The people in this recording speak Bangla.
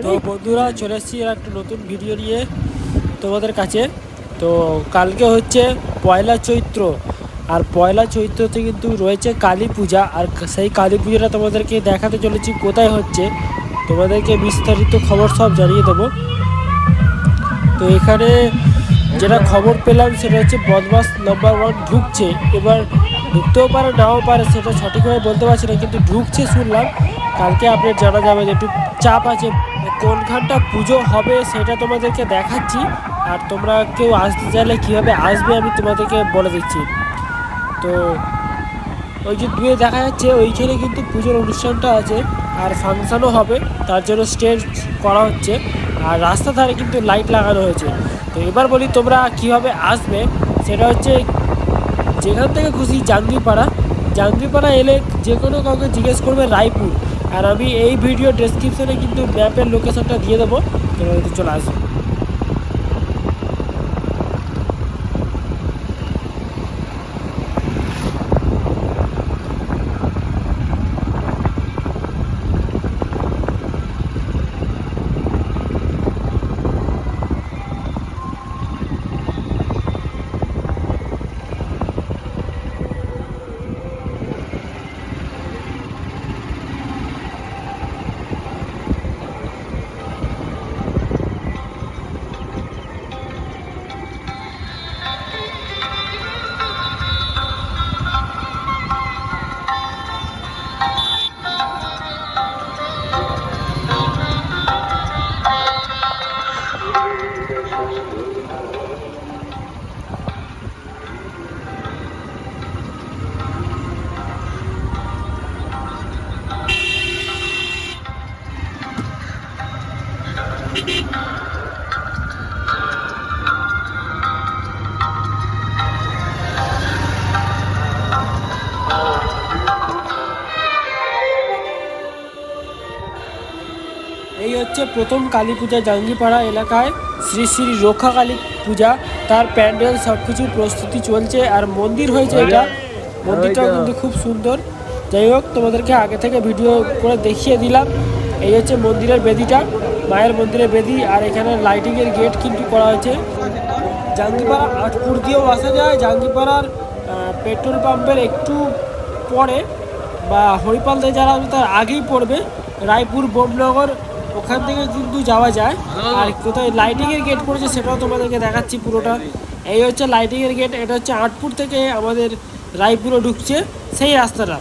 তো বন্ধুরা, চলে এসেছি একটা নতুন ভিডিও নিয়ে তোমাদের কাছে। তো কালকে হচ্ছে পয়লা চৈত্র। আর পয়লা চৈত্রতে কিন্তু রয়েছে কালী পূজা। আর সেই কালী পুজোটা তোমাদেরকে দেখাতে চলেছি কোথায় হচ্ছে। তোমাদেরকে বিস্তারিত খবর সব জানিয়ে দেবো। তো এখানে যেটা খবর পেলাম সেটা হচ্ছে বদমাস নাম্বার ওয়ান ঢুকছে। এবার ঢুকতেও পারে, নাও পারে, সেটা সঠিকভাবে বলতে পারছি না, কিন্তু ঢুকছে শুনলাম। কালকে আপডেট জানা যাবে যে একটু চাপ আছে কোনখানটা পুজো হবে সেটা তোমাদেরকে দেখাচ্ছি, আর তোমরা কেউ আসতে চাইলে কীভাবে আসবে আমি তোমাদেরকে বলে দিচ্ছি। তো ওই যে দূরে দেখা যাচ্ছে, ওইখানে কিন্তু পুজোর অনুষ্ঠানটা আছে, আর ফাংশানও হবে, তার জন্য স্টেজ করা হচ্ছে, আর রাস্তা ধারে কিন্তু লাইট লাগানো হয়েছে। তো এবার বলি তোমরা কীভাবে আসবে, সেটা হচ্ছে যেখান থেকে খুশি জাঙ্গিপাড়া জাঙ্গিপাড়া এলে যে কোনো কাউকে জিজ্ঞেস করবে রায়পুর। আর আমি এই ভিডিও ডেসক্রিপশনে কিন্তু ম্যাপের লোকেশনটা দিয়ে দেবো। তোমরা চলে আসবে। এই হচ্ছে প্রথম কালী পূজা জাঙ্গিপাড়া এলাকায়। শ্রী শ্রী রক্ষা কালী পূজা। তার প্যান্ডেল সব কিছু প্রস্তুতি চলছে আর মন্দির হয়েছে এটা। মন্দিরটাও কিন্তু খুব সুন্দর। যাই হোক তোমাদেরকে আগে থেকে ভিডিও করে দেখিয়ে দিলাম। এই হচ্ছে মন্দিরের বেদিটা। মায়ের মন্দিরে বেদি আর এখানে লাইটিংয়ের গেট কিন্তু করা হয়েছে। জাঙ্গিপাড়া আটপুর দিয়েও আসা যায়। জাঙ্গিপাড়ার পেট্রোল পাম্পের একটু পরে বা হরিপাল দিয়ে যারা তার আগেই পড়বে। রায়পুর বোমনগর ওখান থেকে কিন্তু যাওয়া যায়। আর কোথায় লাইটিংয়ের গেট করেছে সেটাও তোমাদেরকে দেখাচ্ছি পুরোটা। এই হচ্ছে লাইটিংয়ের গেট এটা হচ্ছে আটপুর থেকে আমাদের রায়পুরে ঢুকছে সেই রাস্তাটা।